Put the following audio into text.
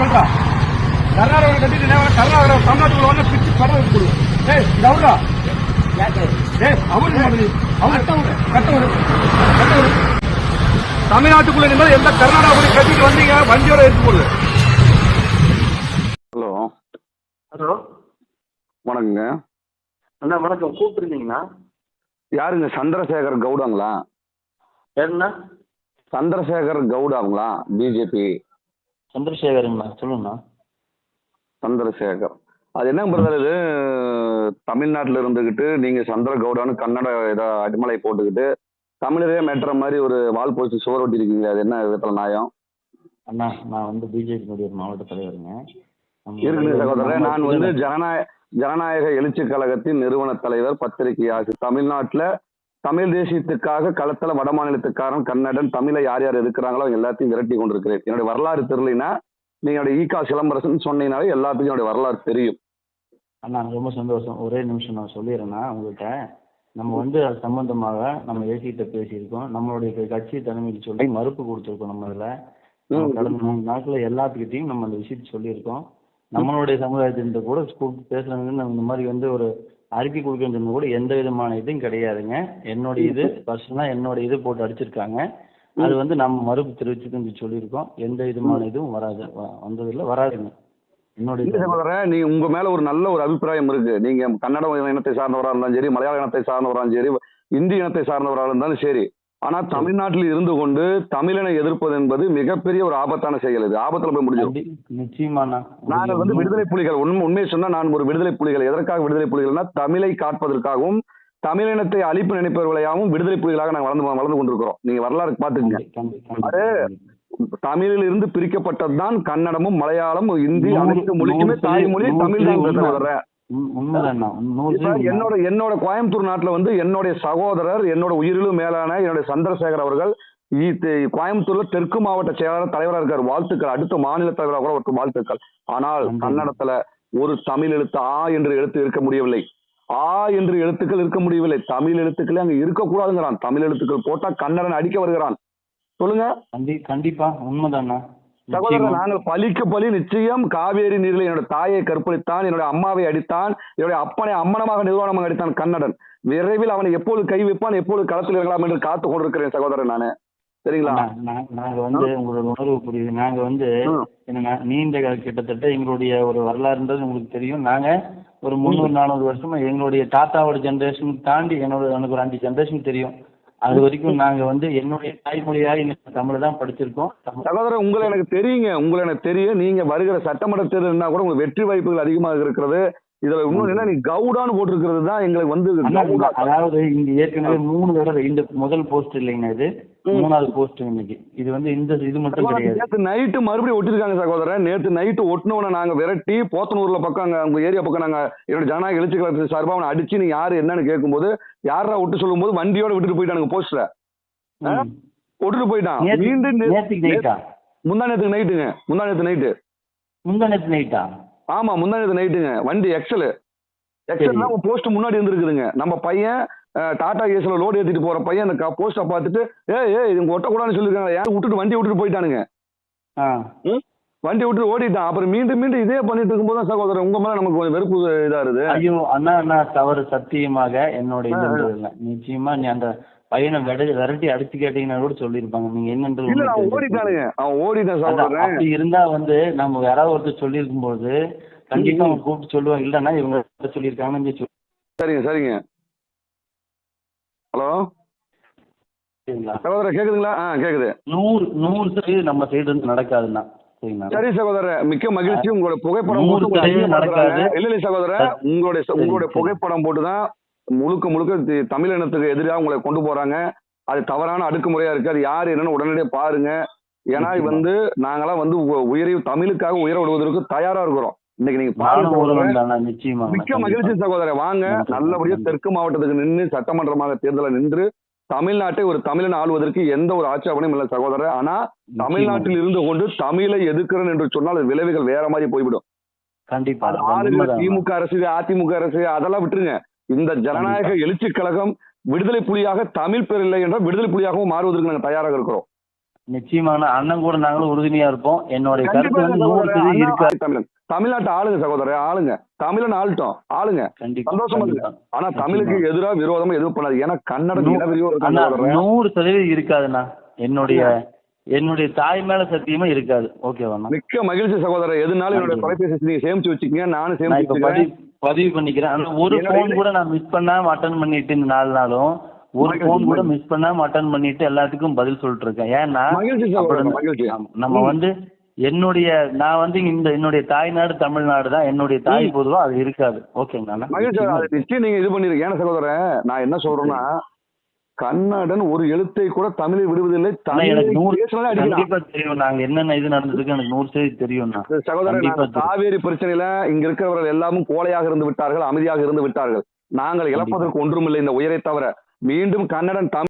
நேரா கர்நாடகா தமிழ்நாட்டுக்குள்ள வந்து பிச்சு படம் கொடு. ஏய் இது அவரா ஏய் அவரு அவரு அவரு கட்டவரு கட்டவரு தமிழ்நாட்டுக்குள்ள எந்த கர்நாடகா கட்டிட்டு வந்தீங்க வண்டியோட எடுத்து போடுது ஹலோ. ஹலோ. வணக்கங்க. அண்ணா வணக்கம். கூப்பிட்டுருந்தீங்கண்ணா யாருங்க? சந்திரசேகர் கவுடாங்களா? யாருண்ணா? சந்திரசேகர் கவுடாங்களா? பிஜேபி. சந்திரசேகருங்கண்ணா சொல்லுங்கண்ணா. சந்திரசேகர். அது என்ன பிரதர் இது? தமிழ்நாட்டில் இருந்துக்கிட்டு நீங்கள் சந்திர கவுடான்னு கன்னட ஏதோ அடிமலை போட்டுக்கிட்டு தமிழரே மெட்டுற மாதிரி ஒரு வால் போச்சு சுவர் ஒட்டியிருக்கீங்க அது என்ன விதத்தில் நியாயம்? அண்ணா நான் வந்து பிஜேபியினுடைய மாவட்ட தலைவருங்க. இருக்குது சகோதரர். நான் வந்து ஜனநாயக ஜனநாயக எழுச்சி கழகத்தின் நிறுவன தலைவர் பத்திரிகை ஆசிரியர் தமிழ்நாட்டில் தமிழ் தேசியத்துக்காக களத்தில் வட மாநிலத்துக்காரன் கன்னடன் தமிழை யார் யார் இருக்கிறாங்களோ அவங்க எல்லாத்தையும் விரட்டி கொண்டிருக்கிறேன். என்னுடைய வரலாறு தெரியலைன்னா நீங்க என்னுடைய ஈகா சிலம்பரசன் சொன்னீங்கனாலே எல்லாத்துக்கும் என்னுடைய வரலாறு தெரியும். அண்ணா ரொம்ப சந்தோஷம். ஒரே நிமிஷம் நான் சொல்லிடுறேண்ணா உங்கள்கிட்ட நம்ம வந்து அது சம்பந்தமாக நம்ம ஏசிகிட்ட பேசியிருக்கோம். நம்மளுடைய கட்சி தலைமைக்கு சொல்லி மறுப்பு கொடுத்துருக்கோம் நம்ம இதில். கடந்த மூணு நாட்களில் எல்லாத்துக்கிட்டையும் நம்ம அந்த விஷயத்தை சொல்லியிருக்கோம். நம்மளுடைய சமுதாயத்தின் கூட கூப்பிட்டு பேசுறதுன்னு இந்த மாதிரி வந்து ஒரு அறிக்கை கொடுக்கறது கூட எந்த விதமான இதுவும் கிடையாதுங்க. என்னுடைய இது பர்சனலாக என்னோட இது போட்டு அடிச்சிருக்காங்க. அது வந்து நம்ம மறுப்பு தெரிவிச்சுன்னு சொல்லியிருக்கோம். எந்த விதமான இதுவும் வராது. வந்ததில்லை. வராதுங்க. என்னுடைய. சகோதரர் நீங்க உங்க மேல ஒரு நல்ல ஒரு அபிப்பிராயம் இருக்கு. நீங்க கன்னட இனத்தை சார்ந்தவரா இருந்தாலும் சரி மலையாள இனத்தை சார்ந்தவரா இருந்தாலும் சரி இந்தி இனத்தை சார்ந்தவரா இருந்தாலும் சரி ஆனா தமிழ்நாட்டில் இருந்து கொண்டு தமிழனை எதிர்ப்பது என்பது மிகப்பெரிய ஒரு ஆபத்தான செயல் இது. ஆபத்துல போய் முடிஞ்சிடும். நிச்சயமாண்ணா நாங்கள் வந்து விடுதலை புலிகள் உண்மை உண்மையை சொன்னா நான் ஒரு விடுதலை புலிகள். எதற்காக விடுதலை புலிகள்னா தமிழை காப்பதற்காகவும் தமிழினத்தை அழிப்பு நினைப்பவர்களையாகவும் விடுதலை புலிகளாக நாங்கள் வளர்ந்து வளர்ந்து கொண்டிருக்கிறோம். நீங்க வரலாறு பாத்துக்கங்க அது தமிழில் இருந்து பிரிக்கப்பட்டதுதான் கன்னடமும் மலையாளம் இந்தி அனைத்து மொழிக்குமே தாய்மொழி தமிழ் தான் என்னோட என்னோட கோயம்புத்தூர் நாட்டுல வந்து என்னுடைய சகோதரர் என்னோட உயிரிலும் மேலான என்னுடைய சந்திரசேகர் அவர்கள் கோயம்புத்தூர்ல தெற்கு மாவட்ட செயலாளர் தலைவரா இருக்கார். வாழ்த்துக்கள். அடுத்த மாநில தலைவராக கூட ஒரு வாழ்த்துக்கள். ஆனால். கன்னடத்துல ஒரு தமிழ் எழுத்து ஆ என்று எழுத்து இருக்க முடியவில்லை. ஆ என்று எழுத்துக்கள் இருக்க முடியவில்லை. தமிழ் எழுத்துக்களே அங்க இருக்கக்கூடாதுங்கிறான். தமிழ் எழுத்துக்கள் போட்டா கன்னடன் அடிக்க வருகிறான். சொல்லுங்க. கண்டி கண்டிப்பா. உண்மைதாண்ணா. சகோதரர். நாங்கள் பலிக்கு பலி நிச்சயம் காவேரி நீரில் என்னோட தாயை கற்பழித்தான் என்னுடைய அம்மாவை அடித்தான் என்னுடைய அப்பனை அம்மனமாக நிர்வாணமாக அடித்தான் கன்னடன் விரைவில் அவனை எப்போது கை வைப்பான் எப்போது களத்தில் இறங்கலாம் என்று காத்து கொண்டிருக்கிறேன் சகோதரன் நானு. சரிங்களா? நாங்க வந்து உங்களோட உணர்வு புரியுது. நாங்க வந்து நீண்ட கால- கிட்டத்தட்ட எங்களுடைய ஒரு வரலாறுன்றது உங்களுக்கு தெரியும். நாங்க ஒரு முந்நூறு நானூறு வருஷமா எங்களுடைய தாத்தாவோட ஜெனரேஷன் தாண்டி என்னோட எனக்கு ஒரு அஞ்சு ஜெனரேஷன் தெரியும். அது வரைக்கும் நாங்க வந்து என்னுடைய தாய்மொழியாக இன்னைக்கு தமிழ் தான் படிச்சிருக்கோம். சகோதரர் உங்களை எனக்கு தெரியுங்க. உங்களை எனக்கு தெரியும். நீங்க வருகிற சட்டமன்ற தேர்தல்னா கூட உங்களுக்கு வெற்றி வாய்ப்புகள் அதிகமாக இருக்கிறது. இதுல இன்னொன்று என்ன நீ கவுடான்னு போட்டிருக்கிறது தான் எங்களுக்கு வந்து. அதாவது இங்க ஏற்கனவே மூணு தடவை இந்த முதல் போஸ்ட் இல்லைங்கண்ணா இது. மூணாவது போஸ்ட் இன்னைக்கு. இது வந்து இந்த இது மட்டும் கிடையாது. நேத்து நைட்டு மறுபடியும் ஒட்டிருக்காங்க சகோதரன் நேத்து நைட்டு ஒட்டினவனை நாங்க விரட்டி போத்தனூர்ல பக்கம் அங்க உங்க ஏரியா பக்கம் நாங்க என்னோட ஜனநாயக எழுச்சி கழகத்து சார்பா அவனை அடிச்சு நீ யாரு என்னன்னு கேட்கும்போது யாரா விட்டு சொல்லும்போது வண்டியோட விட்டுட்டு போயிட்டானுங்க போஸ்டரை ம். விட்டுட்டு போயிட்டான். மீண்டும் நேத்துக்கு முந்தா நேத்து நைட்டுங்க முந்தா நேத்து நைட்டு முந்தா நேத்து நைட்டா ஆமா முந்தா நேத்து நைட்டுங்க வண்டி எக்ஸல் எக்ஸல் தான் போஸ்ட் முன்னாடி இருந்திருக்குதுங்க. நம்ம பையன் டாடா ஏஸ்ல லோடு ஏத்திட்டு போற பையன் அந்த போஸ்ட பார்த்துட்டு ஏய் ஏய் இவங்க ஒட்டக்கூடாதுன்னு சொல்லிருக்காங்க யாரும் விட்டுட்டு வண்டி விட்டுட்டு போயிட்டானுங்க? வண்டி விட்டு ஓடிட்டான். அப்புறம் மீண்டும் மீண்டும் இதே பண்ணிட்டு இருக்கும்போது சகோதரர் உங்க மேல நமக்கு கொஞ்சம் வெறுப்பு இதாருது ஐயோ அண்ணா அண்ணா தவறு சத்தியமாக என்னோட இல்லை நிச்சயமா நீ அந்த பையனை விட விரட்டி அடிச்சு கேட்டீங்கன்னா கூட சொல்லியிருப்பாங்க. நீங்க என்னன்றது இல்ல தெரிஞ்சிருக்கும். ஓடிட்டானுங்க. அவன் ஓடிட்டான் அப்படி இருந்தா வந்து நம்ம யாராவது ஒருத்தர் சொல்லியிருக்கும் போது கண்டிப்பா அவங்க கூப்பிட்டு சொல்லுவாங்க இல்லைன்னா இவங்க சொல்லியிருக்காங்கன்னு சொல்லி சரிங்க சரிங்க. ஹலோ? சகோதரர் கேக்குதுங்களா? ஆ கேக்குது. நூறு நூறு சதவீதம் நம்ம சைடு இருந்து சரிங்களா? சரி சகோதரர். மிக்க மகிழ்ச்சி. உங்களோட புகைப்படம் போட்டு. நடக்காது. இல்ல இல்ல சகோதரர். உங்களுடைய உங்களுடைய. புகைப்படம் போட்டு தான் முழுக்க முழுக்க தி- தமிழ் இனத்துக்கு எதிராக உங்களை கொண்டு போறாங்க. அது தவறான அடக்குமுறையா இருக்கு. அது யார் என்னன்னு உடனடியாக பாருங்க. ஏன்னா. வந்து நாங்களாம் வந்து உயிரை தமிழுக்காக உயர விடுவதற்கு தயாரா இருக்கிறோம். இன்னைக்கு நீங்க பாருங்க மிக்க மகிழ்ச்சி சகோதரர். வாங்க. நல்லபடியா. தெற்கு மாவட்டத்துக்கு நின்று சட்டமன்றமாக தேர்தலில் நின்று தமிழ்நாட்டை ஒரு தமிழன் ஆளுவதற்கு எந்த ஒரு ஆட்சேபனையும் இல்லை சகோதரர். ஆனா தமிழ்நாட்டில் இருந்து கொண்டு தமிழை எதிர்க்கிறேன் என்று சொன்னால் விளைவுகள் வேற மாதிரி போய்விடும். கண்டிப்பா. திமுக அரசு அதிமுக அரசு அதெல்லாம் விட்டுருங்க. இந்த ஜனநாயக எழுச்சி கழகம் விடுதலை புலியாக தமிழ் பேர் இல்லை என்றால் விடுதலை புலியாகவும் மாறுவதற்கு நாங்கள் தயாராக இருக்கிறோம். நிச்சயமான அண்ணன் கூட நாங்களும் உறுதுணையா இருப்போம். என்னுடைய கருத்து வந்து இருக்காது தமிழன். தமிழ்நாட்டை ஆளுங்க சகோதரர் ஆளுங்க. தமிழன் ஆளட்டும் ஆளுங்க. சந்தோஷமா. ஆனா தமிழுக்கு எதிரா விரோதமா எதுவும் பண்ணாது. ஏன்னா கன்னடம். நூறு சதவீதம் இருக்காதுண்ணா. என்னுடைய என்னுடைய தாய் மேல சத்தியமா இருக்காது. ஓகேவாண்ணா? மிக்க மகிழ்ச்சி சகோதரர். எதுனாலும் என்னோட நன்றி. தொலைபேசி நீங்க சேமிச்சு வச்சுக்கீங்க. நானும் நான் சேமிச்சு பதிவு பண்ணிக்கிறேன். ஆனா ஒரு ஃபோன் கூட நான் மிஸ் பண்ணாம அட்டன் பண்ணிட்டு இந்த நாலு நாளும் ஒரு ஃபோன் கூட. மிஸ் பண்ணாம அட்டன் பண்ணிட்டு எல்லாத்துக்கும் பதில் சொல்லிட்டு இருக்கேன் ஏன்னா நம்ம. வந்து என்னுடைய நான் வந்து இந்த என்னுடைய தாய்நாடு தமிழ்நாடு தான். என்னுடைய தாய். பொதுவா அது இருக்காது. ஓகேங்களா? மகிழ்ச்சி. அது நிச்சயம் நீங்க இது பண்ணிருக்கீங்க. ஏன்னா சகோதரன் நான் என்ன சொல்றேன்னா கன்னடன் ஒரு எழுத்தை கூட விடுவதில்லை தமிழ் கண்டிப்பா தெரியும் நாங்க என்னென்ன இது நடந்திருக்கு எனக்கு நூறு கண்டிப்பா நாங்கள் காவேரி பிரச்சனையில இங்க இருக்கிறவர்கள் எல்லாமும் கோழையாக இருந்து விட்டார்கள் அமைதியாக இருந்து விட்டார்கள். நாங்கள் இழப்பதற்கு ஒன்றுமில்லை இந்த உயரை தவிர. மீண்டும் கன்னடன் தமிழ்